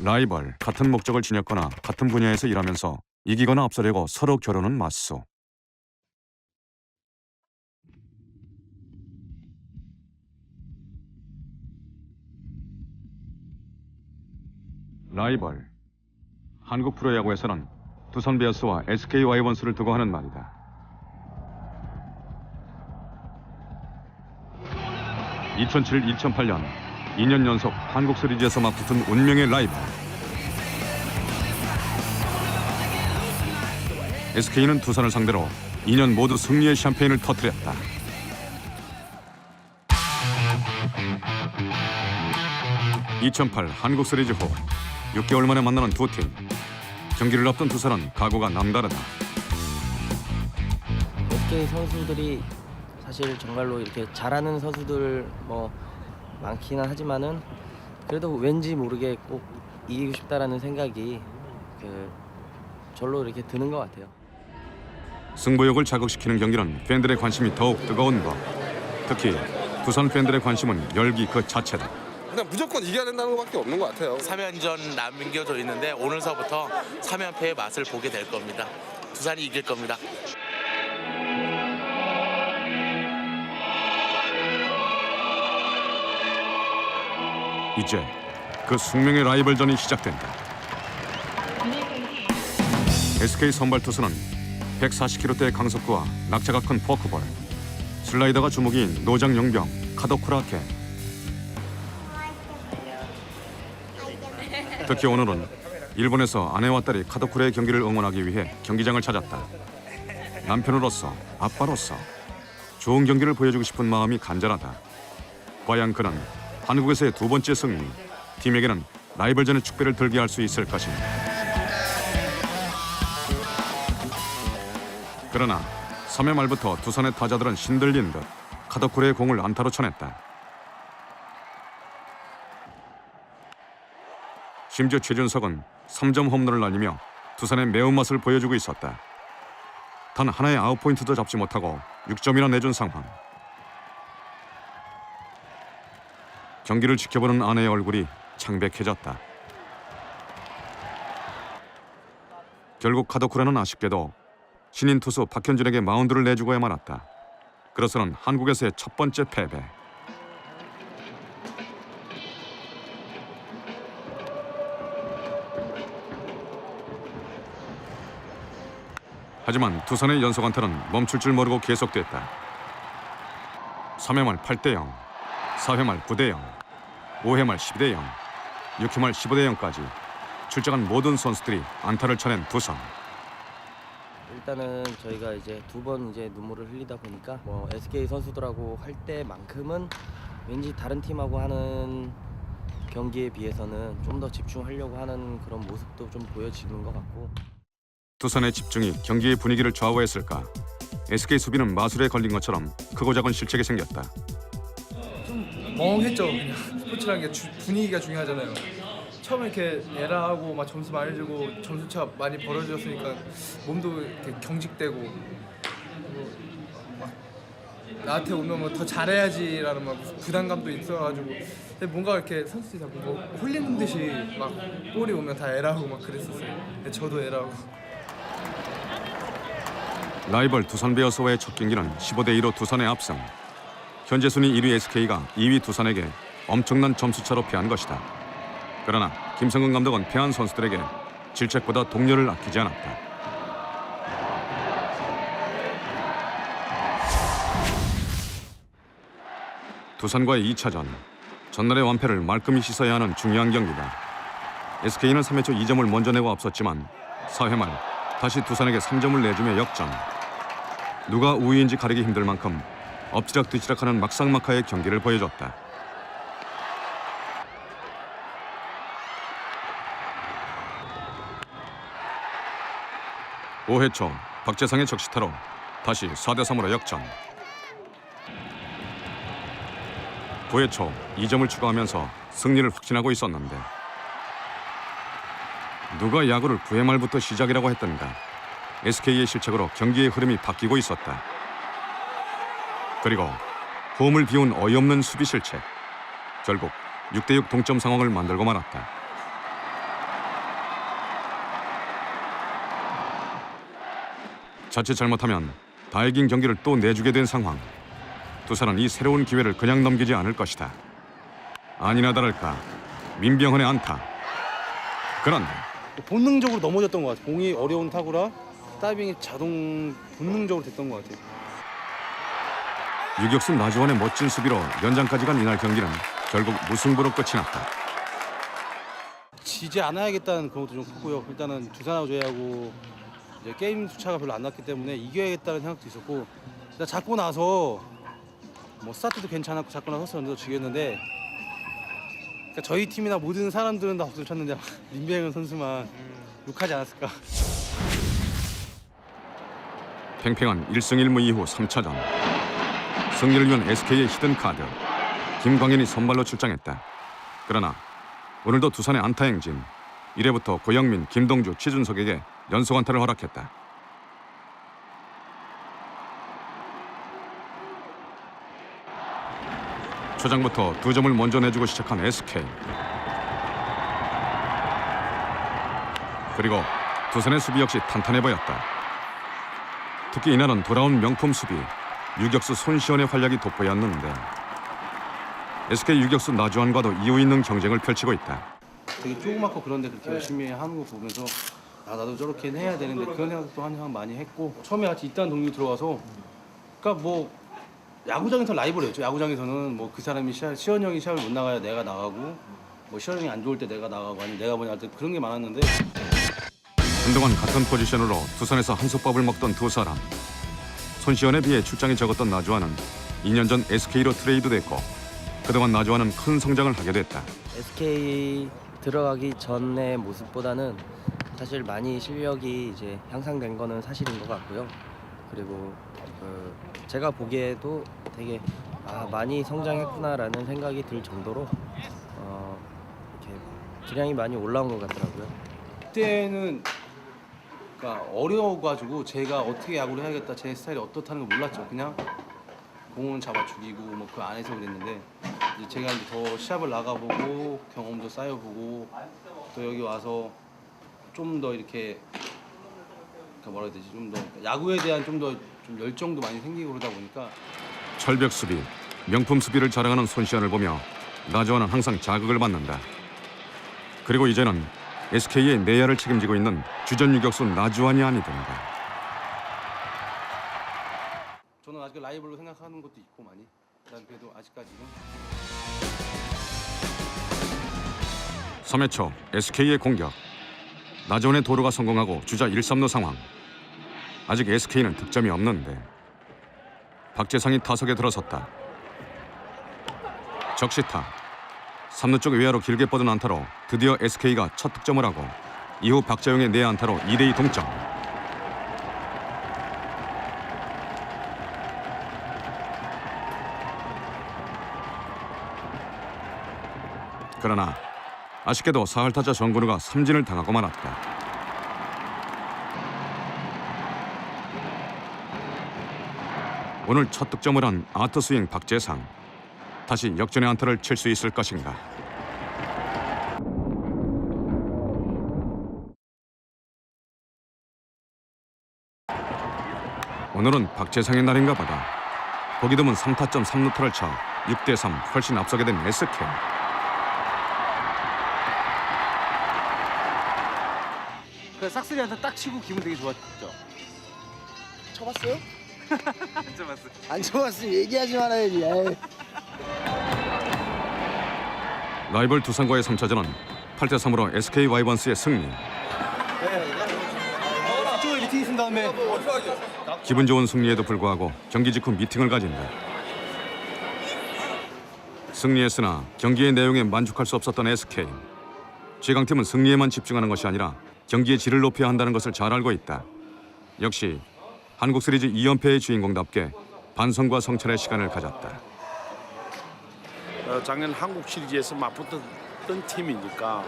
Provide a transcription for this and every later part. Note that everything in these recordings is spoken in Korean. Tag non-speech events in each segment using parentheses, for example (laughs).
라이벌, 같은 목적을 지녔거나 같은 분야에서 일하면서 이기거나 앞서려고 서로 겨루는 맞수. 라이벌. 한국 프로야구에서는 두산 베어스와 SK 와이번스를 두고 하는 말이다. (2007, 2008년) 2년 연속 한국 시리즈에서 맞붙은 운명의 라이벌. SK는 두산을 상대로 2년 모두 승리의 샴페인을 터뜨렸다. (2008) 한국 시리즈 후 6개월 만에 만나는 두 팀. 경기를 앞둔 두산은 각오가 남다르다. SK 선수들이 사실 정말로 이렇게 잘하는 선수들 뭐 많기는 하지만은 그래도 왠지 모르게 꼭 이기고 싶다라는 생각이 그 절로 이렇게 드는 것 같아요. 승부욕을 자극시키는 경기는 팬들의 관심이 더욱 뜨거운 것. 특히 두산 팬들의 관심은 열기 그 자체다. 그냥 무조건 이겨야 된다는 것밖에 없는 것 같아요. 3연전 남겨져 있는데 오늘서부터 3연패의 맛을 보게 될 겁니다. 두산이 이길 겁니다. 이제 그 숙명의 라이벌전이 시작된다. SK 선발 투수는 140km대의 강속구와 낙차가 큰 포크볼, 슬라이더가 주목인 노장 용병 카도쿠라케. 특히 오늘은 일본에서 아내와 딸이 카도쿠라의 경기를 응원하기 위해 경기장을 찾았다. 남편으로서 아빠로서 좋은 경기를 보여주고 싶은 마음이 간절하다. 과연 그는 한국에서의 두 번째 승리, 팀에게는 라이벌전의 축배를 들게 할 수 있을 것인가. 그러나 3회 말부터 두산의 타자들은 신들린 듯 카더쿠레의 공을 안타로 쳐냈다. 심지어 최준석은 3점 홈런을 날리며 두산의 매운맛을 보여주고 있었다. 단 하나의 아웃포인트도 잡지 못하고 6점이나 내준 상황. 경기를 지켜보는 아내의 얼굴이 창백해졌다. 결국 카도쿠라는 아쉽게도 신인 투수 박현준에게 마운드를 내주고야 말았다. 그로서는 한국에서의 첫 번째 패배. 하지만 두산의 연속 안타는 멈출 줄 모르고 계속됐다. 3회 말 8대 0, 4회 말 9대 0, 5회 말 12대 0, 6회 말 15대 0까지 출장한 모든 선수들이 안타를 쳐낸 두산. 일단은 저희가 이제 두 번 이제 눈물을 흘리다 보니까 뭐 SK 선수들하고 할 때만큼은 왠지 다른 팀하고 하는 경기에 비해서는 좀 더 집중하려고 하는 그런 모습도 좀 보여지는 것 같고 두산의 집중이 경기의 분위기를 좌우했을까? SK 수비는 마술에 걸린 것처럼 크고 작은 실책이 생겼다. 멍했죠 그냥 스포츠라는 게 주- 분위기가 중요하잖아요. 처음에 이렇게 에라하고 막 점수 많이 주고 점수차 많이 벌어졌으니까 몸도 이렇게 경직되고 막 나한테 오면 뭐더 잘해야지라는 막 부담감도 있어가지고 뭔가 이렇게 선수들이 자꾸 뭐 홀리는 듯이 막 볼이 오면 다 에라하고 막 그랬었어요. 저도 에라하고. 라이벌 두산 베어스와의 첫 경기는 15대 2로 두산의 앞선. 현재 순위 1위 SK가 2위 두산에게 엄청난 점수차로 패한 것이다. 그러나 김성근 감독은 패한 선수들에게 질책보다 동료를 아끼지 않았다. 두산과의 2차전 전날의 완패를 말끔히 씻어야 하는 중요한 경기다. SK는 3회 초 2점을 먼저 내고 앞섰지만 4회 말 다시 두산에게 3점을 내주며 역전. 누가 우위인지 가리기 힘들 만큼 엎치락뒤치락하는 막상막하의 경기를 보여줬다. 오회초 박재상의 적시타로 다시 4대 3으로 역전. 9회 초 2점을 추가하면서 승리를 확신하고 있었는데 누가 야구를 9회 말부터 시작이라고 했던가 SK의 실책으로 경기의 흐름이 바뀌고 있었다. 그리고 호흡을 비운 어이없는 수비 실책. 결국 6대6 동점 상황을 만들고 말았다. 자칫 잘못하면 다 이긴 경기를 또 내주게 된 상황. 두산은 이 새로운 기회를 그냥 넘기지 않을 것이다. 아니나 다를까 민병헌의 안타. 그런데 본능적으로 넘어졌던 것 같아요. 공이 어려운 타구라 다이빙이 자동 본능적으로 됐던 것 같아요. 유격수 나주원의 멋진 수비로 연장까지 간 이날 경기는 결국 무승부로 끝이 났다. 지지 않아야겠다는 그런 것도 좀 컸고요. 일단은 두산하고 저희하고 이제 게임 수차가 별로 안 났기 때문에 이겨야겠다는 생각도 있었고 일단 잡고 나서 뭐 스타트도 괜찮았고 잡고 나서 선수도 죽였는데 그러니까 저희 팀이나 모든 사람들은 다 박수를 쳤는데林배현 (laughs) 선수만 욕하지 않았을까. 팽팽한 1승 1무 이후 3차전. 승리를 위한 SK의 히든 카드. 김광현이 선발로 출장했다. 그러나 오늘도 두산의 안타 행진. 1회부터 고영민, 김동주, 최준석에게 연속 안타를 허락했다. 초장부터 두 점을 먼저 내주고 시작한 SK. 그리고 두산의 수비 역시 탄탄해 보였다. 특히 이날은 돌아온 명품 수비 유격수 손시원의 활약이 돋보였는데 SK 유격수 나주환과도 이유 있는 경쟁을 펼치고 있다. 되게 조그맣고 그런데 그렇게 열심히 하는 거 보면서 아 나도 저렇게 해야 되는데 그런 생각도 항상 많이 했고 처음에 같이 입단 동료 들어와서 그러니까 뭐 야구장에서 라이벌이었죠. 야구장에서는 뭐 그 사람이 시합, 시현 형이 시합을 못 나가야 내가 나가고 뭐 시현 형이 안 좋을 때 내가 나가고 아니면 내가 뭐냐 할때 그런 게 많았는데. 한동안 같은 포지션으로 두산에서 한솥밥을 먹던 두 사람. 손시원에 비해 출장이 적었던 나주환은 2년 전 SK로 트레이드됐고 그동안 나주환은 큰 성장을 하게 됐다. SK 들어가기 전의 모습보다는 사실 많이 실력이 이제 향상된 거는 사실인 것 같고요. 그리고 그 제가 보기에도 되게 아 많이 성장했구나라는 생각이 들 정도로 어 이렇게 기량이 많이 올라온 것 같더라고요. 그때는 그러니까 어려워가지고 제가 어떻게 야구를 해야겠다 제 스타일이 어떻다는 걸 몰랐죠 그냥 공은 잡아 죽이고 뭐 그 안에서 그랬는데 이제 제가 이제 더 시합을 나가보고 경험도 쌓여보고 또 여기 와서 좀 더 이렇게 그러니까 뭐라 해야 되지 좀 더 야구에 대한 좀 더 좀 열정도 많이 생기고 그러다 보니까 철벽 수비, 명품 수비를 자랑하는 손시현을 보며 나주환은 항상 자극을 받는다. 그리고 이제는 SK의 내야를 책임지고 있는 주전 유격수 나주환이 아니던가. 저는 아직 라이벌로 생각하는 것도 있고 많이 난 그래도 아직까지는 3회 초 SK의 공격. 나주환의 도루가 성공하고 주자 1, 3루 상황. 아직 SK는 득점이 없는데 박재상이 타석에 들어섰다. 적시타. 3루 쪽 외야로 길게 뻗은 안타로 드디어 SK가 첫 득점을 하고 이후 박재용의 네 안타로 2대2 동점. 그러나 아쉽게도 사할 타자 정근우가 삼진을 당하고 말았다. 오늘 첫 득점을 한 아트 스윙 박재상 다시 역전의 안타를 칠 수 있을 것인가? 오늘은 박재상의 날인가 보다. 보기 드문 3타점 3루타를 쳐 6대 3 훨씬 앞서게 된 SK. 그 싹쓸이한테 딱 치고 기분 되게 좋았죠 쳐봤어요? 안 쳐봤으면 얘기하지 말아야지. 라이벌 두산과의 3차전은 8대 3으로 SK 와이번스의 승리. 이쪽에 미팅 있은 다음에 기분 좋은 승리에도 불구하고 경기 직후 미팅을 가진다. 승리했으나 경기의 내용에 만족할 수 없었던 SK. 최강팀은 승리에만 집중하는 것이 아니라 경기의 질을 높여야 한다는 것을 잘 알고 있다. 역시 한국 시리즈 2연패의 주인공답게 반성과 성찰의 시간을 가졌다. 어, 작년 한국 시리즈에서 맞붙었던 팀이니까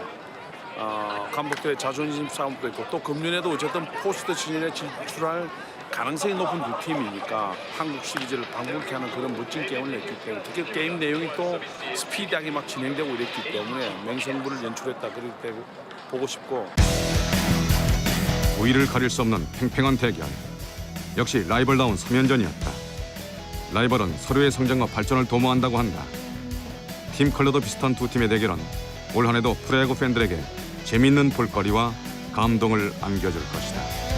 어, 감독들의 자존심 싸움도 있고 또 금년에도 어쨌든 포스트 시즌에 진출할 가능성이 높은 두 팀이니까 한국 시리즈를 방불케 하는 그런 멋진 게임을 냈기 때문에 특히 게임 내용이 또 스피디하게 막 진행되고 이랬기 때문에 맹성부를 연출했다 때문에 보고 싶고 우위를 가릴 수 없는 팽팽한 대결. 역시 라이벌다운 3연전이었다. 라이벌은 서로의 성장과 발전을 도모한다고 한다. 팀 컬러도 비슷한 두 팀의 대결은 올 한해도 프로야구 팬들에게 재밌는 볼거리와 감동을 안겨줄 것이다.